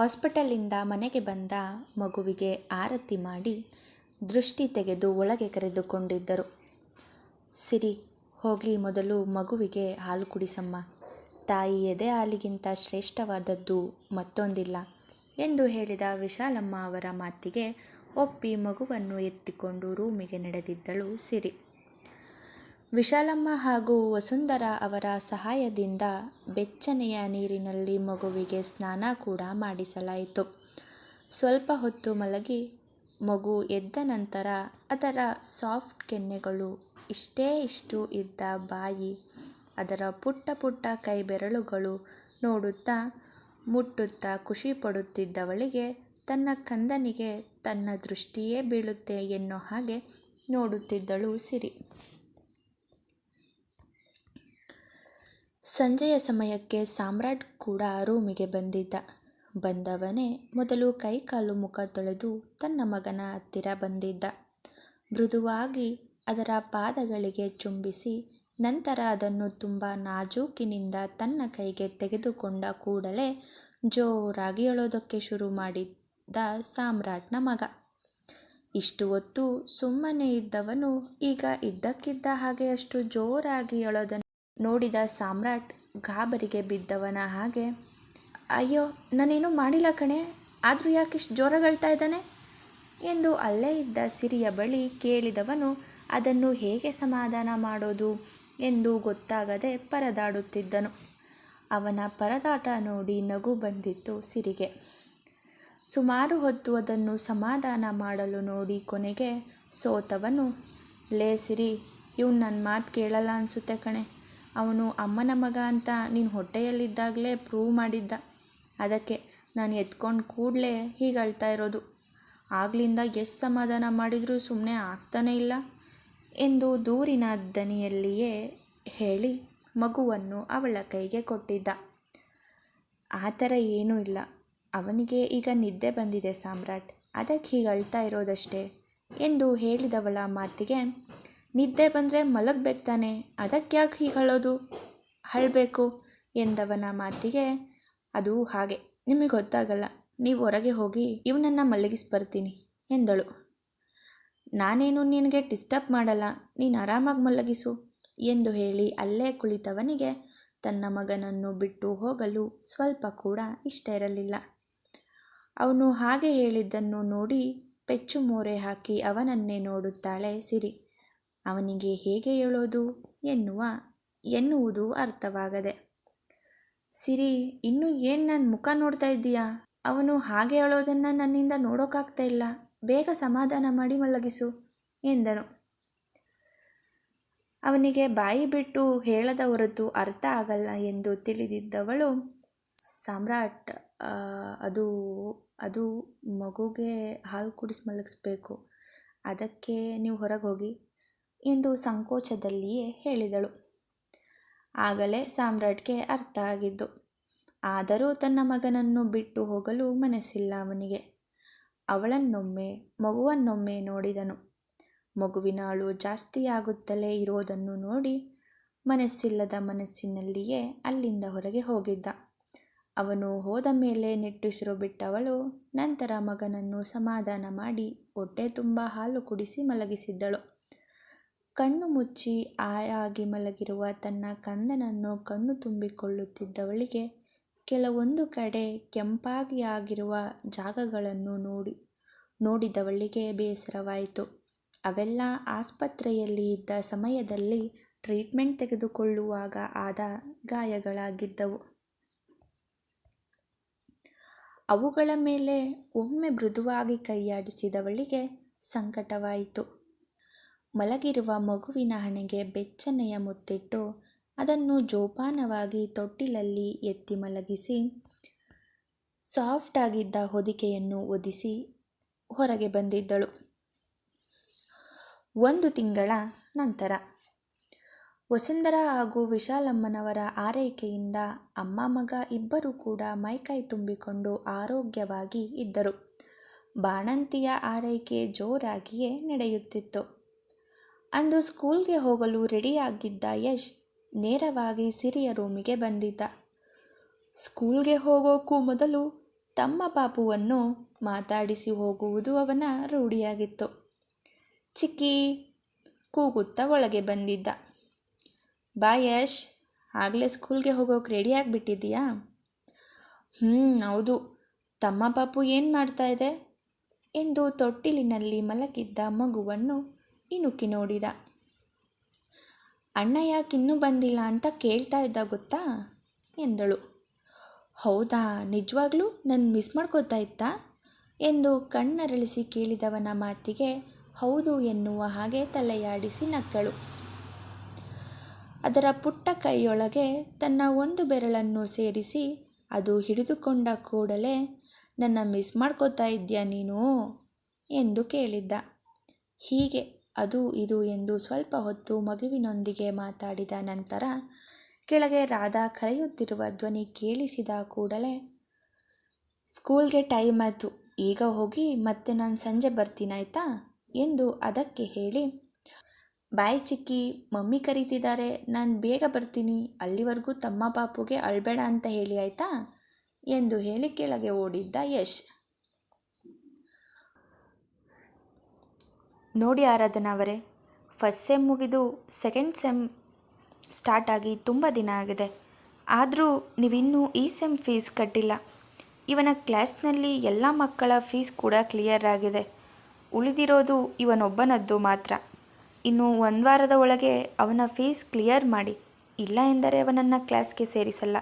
ಹಾಸ್ಪಿಟಲಿಂದ ಮನೆಗೆ ಬಂದ ಮಗುವಿಗೆ ಆರತಿ ಮಾಡಿ ದೃಷ್ಟಿ ತೆಗೆದು ಒಳಗೆ ಕರೆದುಕೊಂಡಿದ್ದರು. ಸಿರಿ ಹೋಗಿ ಮೊದಲು ಮಗುವಿಗೆ ಹಾಲು ಕುಡಿಸಮ್ಮ. ತಾಯಿ ಎದೆ ಹಾಲಿಗಿಂತ ಶ್ರೇಷ್ಠವಾದದ್ದು ಮತ್ತೊಂದಿಲ್ಲ ಎಂದು ಹೇಳಿದ ವಿಶಾಲಮ್ಮ ಅವರ ಮಾತಿಗೆ ಒಪ್ಪಿ ಮಗುವನ್ನು ಎತ್ತಿಕೊಂಡು ರೂಮಿಗೆ ನಡೆದಿದ್ದಳು ಸಿರಿ. ವಿಶಾಲಮ್ಮ ಹಾಗೂ ವಸುಂಧರ ಅವರ ಸಹಾಯದಿಂದ ಬೆಚ್ಚನೆಯ ನೀರಿನಲ್ಲಿ ಮಗುವಿಗೆ ಸ್ನಾನ ಕೂಡ ಮಾಡಿಸಲಾಯಿತು. ಸ್ವಲ್ಪ ಹೊತ್ತು ಮಲಗಿ ಮಗು ಎದ್ದ ನಂತರ ಅದರ ಸಾಫ್ಟ್ ಕೆನ್ನೆಗಳು ಇಷ್ಟೇ ಇಷ್ಟು ಇದ್ದ ಬಾಯಿ, ಅದರ ಪುಟ್ಟ ಪುಟ್ಟ ಕೈ ಬೆರಳುಗಳು ನೋಡುತ್ತಾ ಮುಟ್ಟುತ್ತಾ ಖುಷಿ ಪಡುತ್ತಿದ್ದವಳಿಗೆ ತನ್ನ ಕಂದನಿಗೆ ತನ್ನ ದೃಷ್ಟಿಯೇ ಬೀಳುತ್ತೆ ಎನ್ನೋ ಹಾಗೆ ನೋಡುತ್ತಿದ್ದಳು ಸಿರಿ. ಸಂಜೆಯ ಸಮಯಕ್ಕೆ ಸಾಮ್ರಾಟ್ ಕೂಡ ರೂಮಿಗೆ ಬಂದಿದ್ದ. ಬಂದವನೇ ಮೊದಲು ಕೈಕಾಲು ಮುಖ ತೊಳೆದು ತನ್ನ ಮಗನ ಹತ್ತಿರ ಬಂದಿದ್ದ. ಮೃದುವಾಗಿ ಅದರ ಪಾದಗಳಿಗೆ ಚುಂಬಿಸಿ ನಂತರ ಅದನ್ನು ತುಂಬ ನಾಜೂಕಿನಿಂದ ತನ್ನ ಕೈಗೆ ತೆಗೆದುಕೊಂಡ ಕೂಡಲೇ ಜೋರಾಗಿ ಅಳೋದಕ್ಕೆ ಶುರು ಮಾಡಿದ್ದ ಸಾಮ್ರಾಟ್ನ ಮಗ. ಇಷ್ಟು ಹೊತ್ತು ಸುಮ್ಮನೆ ಇದ್ದವನು ಈಗ ಇದ್ದಕ್ಕಿದ್ದ ಹಾಗೆ ಅಷ್ಟು ಜೋರಾಗಿ ಅಳೋದನ್ನು ನೋಡಿದ ಸಾಮ್ರಾಟ್ ಗಾಬರಿಗೆ ಬಿದ್ದವನ ಹಾಗೆ, ಅಯ್ಯೋ, ನಾನೇನು ಮಾಡಿಲ್ಲ ಕಣೆ, ಆದರೂ ಯಾಕಿಷ್ಟು ಜೋರಾಗಳ್ತಾ ಇದ್ದಾನೆ? ಎಂದು ಅಲ್ಲೇ ಇದ್ದ ಸಿರಿಯ ಬಳಿ ಕೇಳಿದವನು, ಅದನ್ನು ಹೇಗೆ ಸಮಾಧಾನ ಮಾಡೋದು? ಎಂದು ಗೊತ್ತಾಗದೆ ಪರದಾಡುತ್ತಿದ್ದನು. ಅವನ ಪರದಾಟ ನೋಡಿ ನಗು ಬಂದಿತ್ತು ಸಿರಿಗೆ. ಸುಮಾರು ಹೊತ್ತು ಅದನ್ನು ಸಮಾಧಾನ ಮಾಡಲು ನೋಡಿ ಕೊನೆಗೆ ಸೋತವನು, ಲೇ ಸಿರಿ, ಇವ್ನು ನನ್ನ ಮಾತು ಕೇಳಲ್ಲ ಅನಿಸುತ್ತೆ ಕಣೆ ಅವನು ಅಮ್ಮನ ಮಗ ಅಂತ ನೀನು ಹೊಟ್ಟೆಯಲ್ಲಿದ್ದಾಗಲೇ ಪ್ರೂವ್ ಮಾಡಿದ್ದ. ಅದಕ್ಕೆ ನಾನು ಎತ್ಕೊಂಡು ಕೂಡಲೇ ಹೀಗೆ ಅಳ್ತಾ ಇರೋದು. ಆಗ್ಲಿಂದ ಎಷ್ಟು ಸಮಾಧಾನ ಮಾಡಿದರೂ ಸುಮ್ಮನೆ ಆಗ್ತಾನೇ ಇಲ್ಲ ಎಂದು ದೂರಿನ ದನಿಯಲ್ಲಿಯೇ ಹೇಳಿ ಮಗುವನ್ನು ಅವಳ ಕೈಗೆ ಕೊಟ್ಟಿದ್ದ. ಆ ಥರ ಏನೂ ಇಲ್ಲ. ಅವನಿಗೆ ಈಗ ನಿದ್ದೆ ಬಂದಿದೆ ಸಾಮ್ರಾಟ್. ಅದಕ್ಕೆ ಹೀಗೆ ಅಳ್ತಾ ಇರೋದಷ್ಟೇ ಎಂದು ಹೇಳಿದವಳ ಮಾತಿಗೆ ನಿದ್ದೆ ಬಂದರೆ ಮಲಗಬೇಕು ತಾನೆ. ಅದಕ್ಕೆ ಹೀಗೆ ಅಳೋದು ಎಂದವನ ಮಾತಿಗೆ ಅದು ಹಾಗೆ. ನಿಮಗೆ ಗೊತ್ತಾಗಲ್ಲ, ನೀವು ಹೊರಗೆ ಹೋಗಿ ಇವನನ್ನು ಮಲಗಿಸಿ ಬರ್ತೀನಿ ಎಂದಳು. ನಾನೇನು ನಿನಗೆ ಡಿಸ್ಟರ್ಬ್ ಮಾಡಲ್ಲ, ನೀನು ಆರಾಮಾಗಿ ಮಲಗಿಸು ಎಂದು ಹೇಳಿ ಅಲ್ಲೇ ಕುಳಿತವನಿಗೆ ತನ್ನ ಮಗನನ್ನು ಬಿಟ್ಟು ಹೋಗಲು ಸ್ವಲ್ಪ ಕೂಡ ಇಷ್ಟ ಇರಲಿಲ್ಲ. ಅವನು ಹಾಗೆ ಹೇಳಿದ್ದನ್ನು ನೋಡಿ ಪೆಚ್ಚು ಮೋರೆ ಹಾಕಿ ಅವನನ್ನೇ ನೋಡುತ್ತಾಳೆ ಸಿರಿ. ಅವನಿಗೆ ಹೇಗೆ ಹೇಳೋದು ಎನ್ನುವ, ಎನ್ನುವುದು ಅರ್ಥವಾಗದೆ. ಸಿರಿ, ಇನ್ನು ಏನು ನನ್ನ ಮುಖ ನೋಡ್ತಾ ಇದ್ದೀಯಾ? ಅವನು ಹಾಗೆ ಹೇಳೋದನ್ನು ನನ್ನಿಂದ ನೋಡೋಕ್ಕಾಗ್ತಾ ಇಲ್ಲ. ಬೇಗ ಸಮಾಧಾನ ಮಾಡಿ ಮಲಗಿಸು, ಎಂದನು. ಅವನಿಗೆ ಬಾಯಿ ಬಿಟ್ಟು ಹೇಳದ ಹೊರತು ಅರ್ಥ ಆಗಲ್ಲ ಎಂದು ತಿಳಿದಿದ್ದವಳು, ಸಾಮ್ರಾಟ್ ಅದು ಅದು ಮಗುಗೆ ಹಾಲು ಕುಡಿಸಿ ಮಲಗಿಸ್ಬೇಕು. ಅದಕ್ಕೆ ನೀವು ಹೊರಗೆ ಹೋಗಿ. ಎಂದು ಸಂಕೋಚದಲ್ಲಿಯೇ ಹೇಳಿದಳು. ಆಗಲೇ ಸಾಮ್ರಾಟ್ಗೆ ಅರ್ಥ ಆಗಿದ್ದು, ಆದರೂ ತನ್ನ ಮಗನನ್ನು ಬಿಟ್ಟು ಹೋಗಲು ಮನಸ್ಸಿಲ್ಲ ಅವನಿಗೆ. ಅವಳನ್ನೊಮ್ಮೆ, ಮಗುವನ್ನೊಮ್ಮೆ ನೋಡಿದನು. ಮಗುವಿನ ಅಳು ಜಾಸ್ತಿಯಾಗುತ್ತಲೇ ಇರೋದನ್ನು ನೋಡಿ ಮನಸ್ಸಿಲ್ಲದ ಮನಸ್ಸಿನಲ್ಲಿಯೇ ಅಲ್ಲಿಂದ ಹೊರಗೆ ಹೋಗಿದ್ದ. ಅವನು ಹೋದ ಮೇಲೆ ನಿಟ್ಟುಸಿರು ಬಿಟ್ಟವಳು ನಂತರ ಮಗನನ್ನು ಸಮಾಧಾನ ಮಾಡಿ ಹೊಟ್ಟೆ ತುಂಬ ಹಾಲು ಕುಡಿಸಿ ಮಲಗಿಸಿದ್ದಳು. ಕಣ್ಣು ಮುಚ್ಚಿ ಆಯಾಗಿ ಮಲಗಿರುವ ತನ್ನ ಕಂದನನ್ನು ಕಣ್ಣು ತುಂಬಿಕೊಳ್ಳುತ್ತಿದ್ದವಳಿಗೆ ಕೆಲವೊಂದು ಕಡೆ ಕೆಂಪಾಗಿ ಆಗಿರುವ ಜಾಗಗಳನ್ನು ನೋಡಿ, ನೋಡಿದವಳಿಗೆ ಬೇಸರವಾಯಿತು. ಅವೆಲ್ಲ ಆಸ್ಪತ್ರೆಯಲ್ಲಿ ಇದ್ದ ಸಮಯದಲ್ಲಿ ಟ್ರೀಟ್ಮೆಂಟ್ ತೆಗೆದುಕೊಳ್ಳುವಾಗ ಆದ ಗಾಯಗಳಾಗಿದ್ದವು. ಅವುಗಳ ಮೇಲೆ ಒಮ್ಮೆ ಮೃದುವಾಗಿ ಕೈಯಾಡಿಸಿದವಳಿಗೆ ಸಂಕಟವಾಯಿತು. ಮಲಗಿರುವ ಮಗುವಿನ ಹಣೆಗೆ ಬೆಚ್ಚನೆಯ ಮುತ್ತಿಟ್ಟು ಅದನ್ನು ಜೋಪಾನವಾಗಿ ತೊಟ್ಟಿಲಲ್ಲಿ ಎತ್ತಿ ಮಲಗಿಸಿ ಸಾಫ್ಟ್ ಆಗಿದ್ದ ಹೊದಿಕೆಯನ್ನು ಒದಿಸಿ ಹೊರಗೆ ಬಂದಿದ್ದಳು. ಒಂದು ತಿಂಗಳ ನಂತರ ವಸುಂಧರ ಹಾಗೂ ವಿಶಾಲಮ್ಮನವರ ಆರೈಕೆಯಿಂದ ಅಮ್ಮ ಮಗ ಇಬ್ಬರೂ ಕೂಡ ಮೈಕೈ ತುಂಬಿಕೊಂಡು ಆರೋಗ್ಯವಾಗಿ ಇದ್ದರು. ಬಾಣಂತಿಯ ಆರೈಕೆ ಜೋರಾಗಿಯೇ ನಡೆಯುತ್ತಿತ್ತು. ಅಂದು ಸ್ಕೂಲ್ಗೆ ಹೋಗಲು ರೆಡಿಯಾಗಿದ್ದ ಯಶ್ ನೇರವಾಗಿ ಸಿರಿಯ ರೂಮಿಗೆ ಬಂದಿದ್ದ. ಸ್ಕೂಲ್ಗೆ ಹೋಗೋಕ್ಕೂ ಮೊದಲು ತಮ್ಮ ಪಾಪುವನ್ನು ಮಾತಾಡಿಸಿ ಹೋಗುವುದು ಅವನ ರೂಢಿಯಾಗಿತ್ತು. ಚಿಕ್ಕಿ ಕೂಗುತ್ತಾ ಒಳಗೆ ಬಂದಿದ್ದ. ಬಾ ಯಶ್, ಆಗಲೇ ಸ್ಕೂಲ್ಗೆ ಹೋಗೋಕೆ ರೆಡಿ ಆಗಿಬಿಟ್ಟಿದ್ದೀಯಾ? ಹ್ಞೂ ಹೌದು. ತಮ್ಮ ಪಾಪು ಏನು ಮಾಡ್ತಾ ಇದೆ? ಎಂದು ತೊಟ್ಟಿಲಿನಲ್ಲಿ ಮಲಗಿದ್ದ ಮಗುವನ್ನು ಇಣುಕಿ ನೋಡಿದ. ಅಣ್ಣ ಯಾಕಿನ್ನೂ ಬಂದಿಲ್ಲ ಅಂತ ಕೇಳ್ತಾ ಇದ್ದ ಗೊತ್ತಾ? ಎಂದಳು. ಹೌದಾ, ನಿಜವಾಗ್ಲೂ ನನ್ನ ಮಿಸ್ ಮಾಡ್ಕೋತಾ ಇತ್ತಾ ಎಂದು ಕಣ್ಣರಳಿಸಿ ಕೇಳಿದವನ ಮಾತಿಗೆ, ಹೌದು ಎನ್ನುವ ಹಾಗೆ ತಲೆಯಾಡಿಸಿ ನಕ್ಕಳು. ಅದರ ಪುಟ್ಟ ಕೈಯೊಳಗೆ ತನ್ನ ಒಂದು ಬೆರಳನ್ನು ಸೇರಿಸಿ, ಅದು ಹಿಡಿದುಕೊಂಡ ಕೂಡಲೇ ನನ್ನ ಮಿಸ್ ಮಾಡ್ಕೋತಾ ಇದ್ದೀಯ ನೀನು? ಎಂದು ಕೇಳಿದ್ದ. ಹೀಗೆ ಅದು ಇದು ಎಂದು ಸ್ವಲ್ಪ ಹೊತ್ತು ಮಗುವಿನೊಂದಿಗೆ ಮಾತಾಡಿದ ನಂತರ ಕೆಳಗೆ ರಾಧಾ ಕರೆಯುತ್ತಿರುವ ಧ್ವನಿ ಕೇಳಿಸಿದ ಕೂಡಲೇ, ಸ್ಕೂಲ್ಗೆ ಟೈಮ್ ಆಯಿತು, ಈಗ ಹೋಗಿ ಮತ್ತೆ ನಾನು ಸಂಜೆ ಬರ್ತೀನಾಯ್ತಾ ಎಂದು ಅದಕ್ಕೆ ಹೇಳಿ, ಬಾಯ್ ಚಿಕ್ಕಿ, ಮಮ್ಮಿ ಕರೀತಿದ್ದಾರೆ, ನಾನು ಬೇಗ ಬರ್ತೀನಿ, ಅಲ್ಲಿವರೆಗೂ ತಮ್ಮ ಪಾಪುಗೆ ಅಳ್ಬೇಡ ಅಂತ ಹೇಳಿ ಆಯಿತಾ? ಎಂದು ಹೇಳಿ ಕೆಳಗೆ ಓಡಿದ್ದ ಯಶ್. ನೋಡಿ ಆರಾಧನಾ ಅವರೇ ಫಸ್ಟ್ ಸೆಮ್ ಮುಗಿದು ಸೆಕೆಂಡ್ ಸೆಮ್ ಸ್ಟಾರ್ಟ್ ಆಗಿ ತುಂಬ ದಿನ ಆಗಿದೆ. ಆದರೂ ನೀವಿನ್ನೂ ಈ ಸೆಮ್ ಫೀಸ್ ಕಟ್ಟಿಲ್ಲ. ಇವನ ಕ್ಲಾಸ್ನಲ್ಲಿ ಎಲ್ಲ ಮಕ್ಕಳ ಫೀಸ್ ಕೂಡ ಕ್ಲಿಯರ್ ಆಗಿದೆ. ಉಳಿದಿರೋದು ಇವನೊಬ್ಬನದ್ದು ಮಾತ್ರ. ಇನ್ನು ಒಂದು ವಾರದ ಒಳಗೆ ಅವನ ಫೀಸ್ ಕ್ಲಿಯರ್ ಮಾಡಿ. ಇಲ್ಲ ಎಂದರೆ ಅವನನ್ನು ಕ್ಲಾಸ್ಗೆ ಸೇರಿಸಲ್ಲ.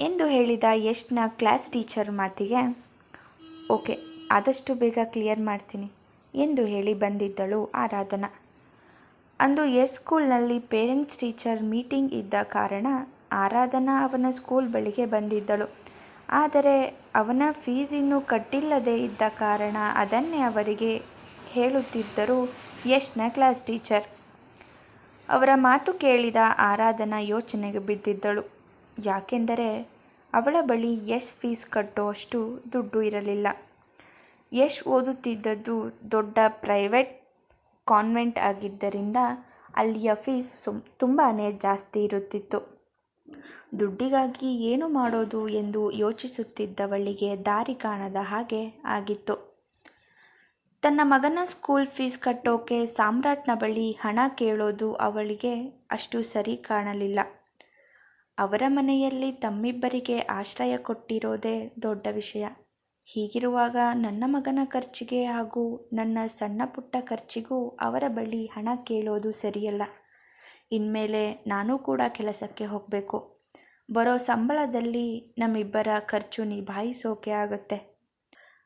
ಎಂದು ಹೇಳಿದ ಯಶ್ನ ಕ್ಲಾಸ್ ಟೀಚರ್ ಮಾತಿಗೆ, ಓಕೆ, ಆದಷ್ಟು ಬೇಗ ಕ್ಲಿಯರ್ ಮಾಡ್ತೀನಿ. ಎಂದು ಹೇಳಿ ಬಂದಿದ್ದಳು ಆರಾಧನಾ. ಅಂದು ಎಸ್ ಸ್ಕೂಲ್ನಲ್ಲಿ ಪೇರೆಂಟ್ಸ್ ಟೀಚರ್ ಮೀಟಿಂಗ್ ಇದ್ದ ಕಾರಣ ಆರಾಧನಾ ಅವನ ಸ್ಕೂಲ್ ಬಳಿಗೆ ಬಂದಿದ್ದಳು. ಆದರೆ ಅವನ ಫೀಸ್ ಇನ್ನೂ ಕಟ್ಟಿಲ್ಲದೆ ಇದ್ದ ಕಾರಣ ಅದನ್ನೇ ಅವರಿಗೆ ಹೇಳುತ್ತಿದ್ದರು ಯಶ್ನ ಕ್ಲಾಸ್ ಟೀಚರ್. ಅವರ ಮಾತು ಕೇಳಿದ ಆರಾಧನಾ ಯೋಚನೆಗೆ ಬಿದ್ದಿದ್ದಳು. ಯಾಕೆಂದರೆ ಅವಳ ಬಳಿ ಯಶ್ ಫೀಸ್ ಕಟ್ಟುವಷ್ಟು ದುಡ್ಡು ಇರಲಿಲ್ಲ. ಯಶ್ ಓದುತ್ತಿದ್ದದ್ದು ದೊಡ್ಡ ಪ್ರೈವೇಟ್ ಕಾನ್ವೆಂಟ್ ಆಗಿದ್ದರಿಂದ ಅಲ್ಲಿಯ ಫೀಸ್ ಸುಮ್ ತುಂಬಾ ಜಾಸ್ತಿ ಇರುತ್ತಿತ್ತು. ದುಡ್ಡಿಗಾಗಿ ಏನು ಮಾಡೋದು ಎಂದು ಯೋಚಿಸುತ್ತಿದ್ದವಳಿಗೆ ದಾರಿ ಕಾಣದ ಹಾಗೆ ಆಗಿತ್ತು. ತನ್ನ ಮಗನ ಸ್ಕೂಲ್ ಫೀಸ್ ಕಟ್ಟೋಕೆ ಸಾಮ್ರಾಟ್ನ ಬಳಿ ಹಣ ಕೇಳೋದು ಅವಳಿಗೆ ಅಷ್ಟು ಸರಿ ಕಾಣಲಿಲ್ಲ. ಅವರ ಮನೆಯಲ್ಲಿ ತಮ್ಮಿಬ್ಬರಿಗೆ ಆಶ್ರಯ ಕೊಟ್ಟಿರೋದೇ ದೊಡ್ಡ ವಿಷಯ. ಹೀಗಿರುವಾಗ ನನ್ನ ಮಗನ ಖರ್ಚಿಗೆ ಹಾಗೂ ನನ್ನ ಸಣ್ಣ ಪುಟ್ಟ ಖರ್ಚಿಗೂ ಅವರ ಬಳಿ ಹಣ ಕೇಳೋದು ಸರಿಯಲ್ಲ. ಇನ್ಮೇಲೆ ನಾನು ಕೂಡ ಕೆಲಸಕ್ಕೆ ಹೋಗಬೇಕು. ಬರೋ ಸಂಬಳದಲ್ಲಿ ನಮ್ಮಿಬ್ಬರ ಖರ್ಚು ನಿಭಾಯಿಸೋಕೆ ಆಗುತ್ತೆ.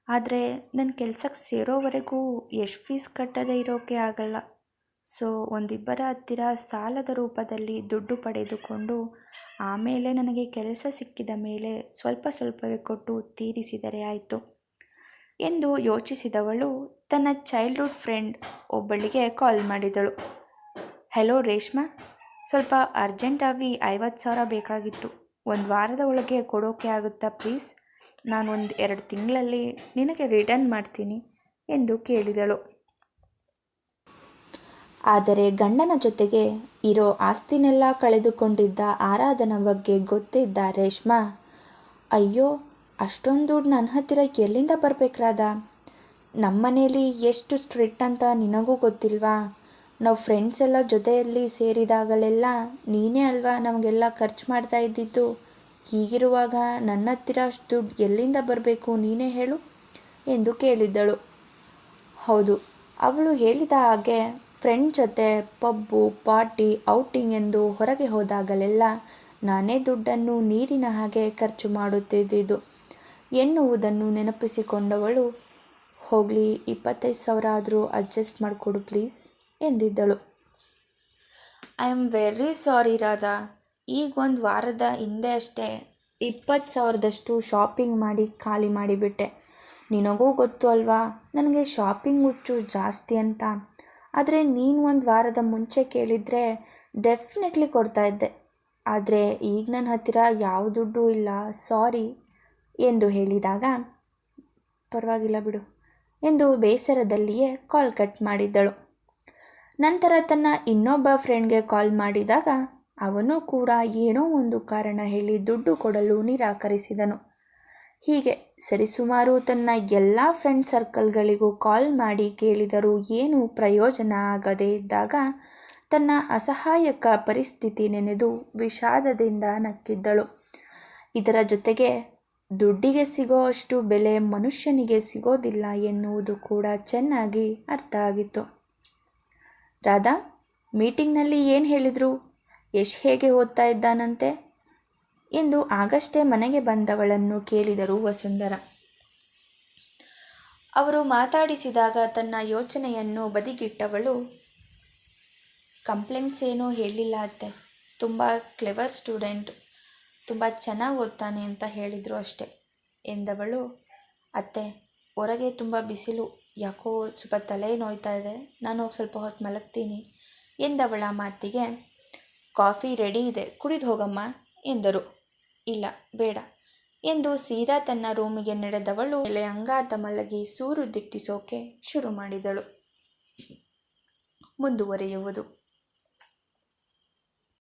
ಆದರೆ ನನ್ನ ಕೆಲಸಕ್ಕೆ ಸೇರೋವರೆಗೂ ಎಷ್ಟು ಫೀಸ್ ಕಟ್ಟದೇ ಇರೋಕೆ ಆಗಲ್ಲ. ಸೊ, ಒಂದಿಬ್ಬರ ಹತ್ತಿರ ಸಾಲದ ರೂಪದಲ್ಲಿ ದುಡ್ಡು ಪಡೆದುಕೊಂಡು ಆಮೇಲೆ ನನಗೆ ಕೆಲಸ ಸಿಕ್ಕಿದ ಮೇಲೆ ಸ್ವಲ್ಪ ಸ್ವಲ್ಪವೇ ಕೊಟ್ಟು ತೀರಿಸಿದರೆ ಆಯಿತು ಎಂದು ಯೋಚಿಸಿದವಳು ತನ್ನ ಚೈಲ್ಡ್ಹುಡ್ ಫ್ರೆಂಡ್ ಒಬ್ಬಳಿಗೆ ಕಾಲ್ ಮಾಡಿದಳು. ಹೆಲೋ ರೇಷ್ಮಾ, ಸ್ವಲ್ಪ ಅರ್ಜೆಂಟಾಗಿ ಐವತ್ತು ಸಾವಿರ ಬೇಕಾಗಿತ್ತು. ಒಂದು ವಾರದ ಒಳಗೆ ಕೊಡೋಕೆ ಆಗುತ್ತಾ ಪ್ಲೀಸ್ ನಾನು ಒಂದು ಎರಡು ತಿಂಗಳಲ್ಲಿ ನಿನಗೆ ರಿಟರ್ನ್ ಮಾಡ್ತೀನಿ ಎಂದು ಕೇಳಿದಳು. ಆದರೆ ಗಂಡನ ಜೊತೆಗೆ ಇರೋ ಆಸ್ತಿನೆಲ್ಲ ಕಳೆದುಕೊಂಡಿದ್ದ ಆರಾಧನ ಬಗ್ಗೆ ಗೊತ್ತಿದ್ದ ರೇಷ್ಮಾ. ಅಯ್ಯೋ, ಅಷ್ಟೊಂದು ದುಡ್ಡು ನನ್ನ ಹತ್ತಿರ ಎಲ್ಲಿಂದ ಬರಬೇಕ್ರಾದ ನಮ್ಮನೇಲಿ ಎಷ್ಟು ಸ್ಟ್ರಿಕ್ಟ್ ಅಂತ ನಿನಗೂ ಗೊತ್ತಿಲ್ವಾ? ನಾವು ಫ್ರೆಂಡ್ಸ್ ಎಲ್ಲ ಜೊತೆಯಲ್ಲಿ ಸೇರಿದಾಗಲೆಲ್ಲ ನೀನೇ ಅಲ್ವಾ ನಮಗೆಲ್ಲ ಖರ್ಚು ಮಾಡ್ತಾ ಇದ್ದಿದ್ದು? ಹೀಗಿರುವಾಗ ನನ್ನ ಹತ್ತಿರ ಅಷ್ಟು ದುಡ್ಡು ಎಲ್ಲಿಂದ ಬರಬೇಕು ನೀನೇ ಹೇಳು ಎಂದು ಕೇಳಿದ್ದಳು. ಹೌದು, ಅವಳು ಹೇಳಿದ ಹಾಗೆ ಫ್ರೆಂಡ್ ಜೊತೆ ಪಬ್ಬು, ಪಾರ್ಟಿ, ಔಟಿಂಗ್ ಎಂದು ಹೊರಗೆ ಹೋದಾಗಲೆಲ್ಲ ನಾನೇ ದುಡ್ಡನ್ನು ನೀರಿನ ಹಾಗೆ ಖರ್ಚು ಮಾಡುತ್ತಿದ್ದುದು ಎನ್ನುವುದನ್ನು ನೆನಪಿಸಿಕೊಂಡವಳು, ಹೋಗಲಿ, ಇಪ್ಪತ್ತೈದು ಸಾವಿರ ಆದರೂ ಅಡ್ಜಸ್ಟ್ ಮಾಡಿಕೊಡು please, ಎಂದಿದ್ದಳು. I am very sorry, Radha. ಈಗ ಒಂದು ವಾರದ ಹಿಂದೆ ಅಷ್ಟೇ ಇಪ್ಪತ್ತು ಸಾವಿರದಷ್ಟು ಶಾಪಿಂಗ್ ಮಾಡಿ ಖಾಲಿ ಮಾಡಿಬಿಟ್ಟೆ. ನಿನಗೂ ಗೊತ್ತು ಅಲ್ವಾ? ನನಗೆ ಶಾಪಿಂಗ್ ಹುಚ್ಚು ಜಾಸ್ತಿ ಅಂತ. ಆದರೆ ನೀನು ಒಂದು ವಾರದ ಮುಂಚೆ ಕೇಳಿದರೆ ಡೆಫಿನೆಟ್ಲಿ ಕೊಡ್ತಾ ಇದ್ದೆ. ಆದರೆ ಈಗ ನನ್ನ ಹತ್ತಿರ ಯಾವ ದುಡ್ಡು ಇಲ್ಲ. ಸಾರಿ ಎಂದು ಹೇಳಿದಾಗ, ಪರವಾಗಿಲ್ಲ ಬಿಡು ಎಂದು ಬೇಸರದಲ್ಲಿಯೇ ಕಾಲ್ ಕಟ್ ಮಾಡಿದ್ದಳು. ನಂತರ ತನ್ನ ಇನ್ನೊಬ್ಬ ಫ್ರೆಂಡ್ಗೆ ಕಾಲ್ ಮಾಡಿದಾಗ ಅವನು ಕೂಡ ಏನೋ ಒಂದು ಕಾರಣ ಹೇಳಿ ದುಡ್ಡು ಕೊಡಲು ನಿರಾಕರಿಸಿದನು. ಹೀಗೆ ಸರಿಸುಮಾರು ತನ್ನ ಎಲ್ಲ ಫ್ರೆಂಡ್ ಸರ್ಕಲ್ಗಳಿಗೂ ಕಾಲ್ ಮಾಡಿ ಕೇಳಿದರೂ ಏನೂ ಪ್ರಯೋಜನ ಆಗದೇ ಇದ್ದಾಗ ತನ್ನ ಅಸಹಾಯಕ ಪರಿಸ್ಥಿತಿ ನೆನೆದು ವಿಷಾದದಿಂದ ನಕ್ಕಿದ್ದಳು. ಇದರ ಜೊತೆಗೆ ದುಡ್ಡಿಗೆ ಸಿಗೋ ಅಷ್ಟು ಬೆಲೆ ಮನುಷ್ಯನಿಗೆ ಸಿಗೋದಿಲ್ಲ ಎನ್ನುವುದು ಕೂಡ ಚೆನ್ನಾಗಿ ಅರ್ಥ ಆಗಿತ್ತು. ರಾಧಾ ಮೀಟಿಂಗ್ನಲ್ಲಿ ಏನು ಹೇಳಿದರು? ಯಶ್ ಹೇಗೆ ಓದ್ತಾ ಇದ್ದಾನಂತೆ? ಎಂದು ಆಗಷ್ಟೇ ಮನೆಗೆ ಬಂದವಳನ್ನು ಕೇಳಿದರು ವಸುಂಧರ. ಅವರು ಮಾತಾಡಿಸಿದಾಗ ತನ್ನ ಯೋಚನೆಯನ್ನು ಬದಿಗಿಟ್ಟವಳು, ಕಂಪ್ಲೇಂಟ್ಸ್ ಏನೂ ಹೇಳಿಲ್ಲ ಅತ್ತೆ. ತುಂಬ ಕ್ಲೆವರ್ ಸ್ಟೂಡೆಂಟ್, ತುಂಬ ಚೆನ್ನಾಗಿ ಓದ್ತಾನೆ ಅಂತ ಹೇಳಿದರು ಅಷ್ಟೆ, ಎಂದವಳು. ಅತ್ತೆ, ಹೊರಗೆ ತುಂಬ ಬಿಸಿಲು. ಯಾಕೋ ಸ್ವಲ್ಪ ತಲೆ ನೋಯ್ತಾ ಇದೆ. ನಾನು ಸ್ವಲ್ಪ ಹೊತ್ತು ಮಲಗ್ತೀನಿ, ಎಂದವಳ ಮಾತಿಗೆ. ಕಾಫಿ ರೆಡಿ ಇದೆ. ಕುಡಿದು ಹೋಗಮ್ಮ, ಎಂದರು. ಇಲ್ಲ, ಬೇಡ ಎಂದು ಸೀದಾ ತನ್ನ ರೂಮಿಗೆ ನಡೆದವಳು. ಎಲೆ ಅಂಗಾತ ಮಲಗಿ ಸೂರು ದಿಟ್ಟಿಸೋಕೆ ಶುರು ಮಾಡಿದಳು. ಮುಂದುವರಿಯುವುದು.